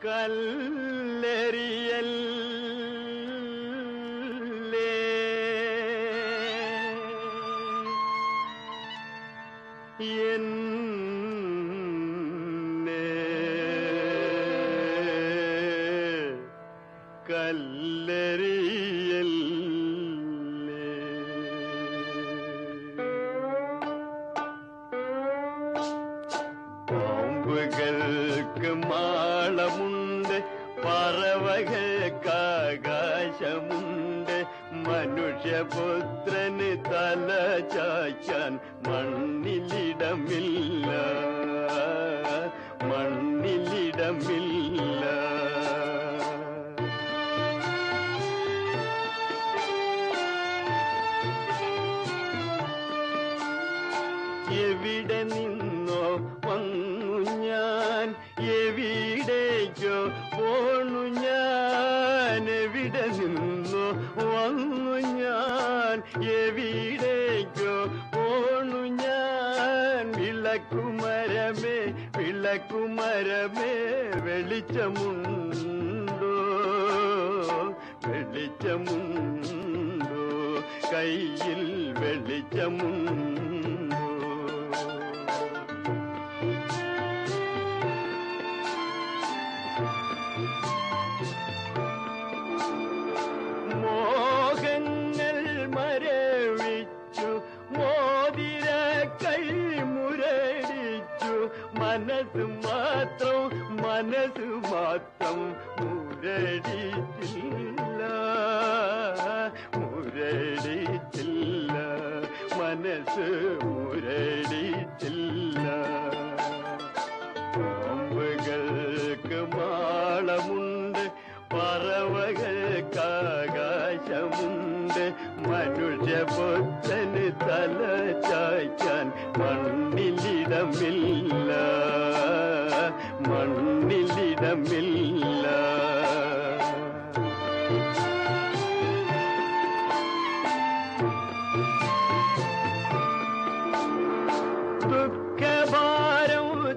എന്നെ കല്ലെറിയല്ലേ പാമ്പുകൾക്ക് മാളമുണ്ട് പറവകൾക്ക് ആകാശമുണ്ട് മനുഷ്യപുത്രന് തല ചാച്ചാൻ മണ്ണിലിടമില്ല മണ്ണിലിടമില്ല. എവിടെ നിന്നോ വന്നു ഞാൻ എവിടേക്കോ പോണു ഞാൻ. എവിടെ നിന്നോ വന്നു ഞാൻ. എവിടേക്കോ പോണു ഞാൻ. വിളക്കുമരമേ വിളക്കുമരമേ വെളിച്ചമുണ്ടോ? വെളിച്ചമുണ്ടോ? കയ്യിൽ വെളിച്ചമുണ്ടോ? மனசு மாத்திரம் மனசு மாத்திரம் முரடி சில்ல முரடி சில்ல மனசு முரடி சில்ல பாம்புகளுக்கு மாளமுண்டு பறவைகளுக்கு ஆகாசமுண்டு மனுஷ பொத்தனு தல சாய்ச்சான் மண்ணில் இடமே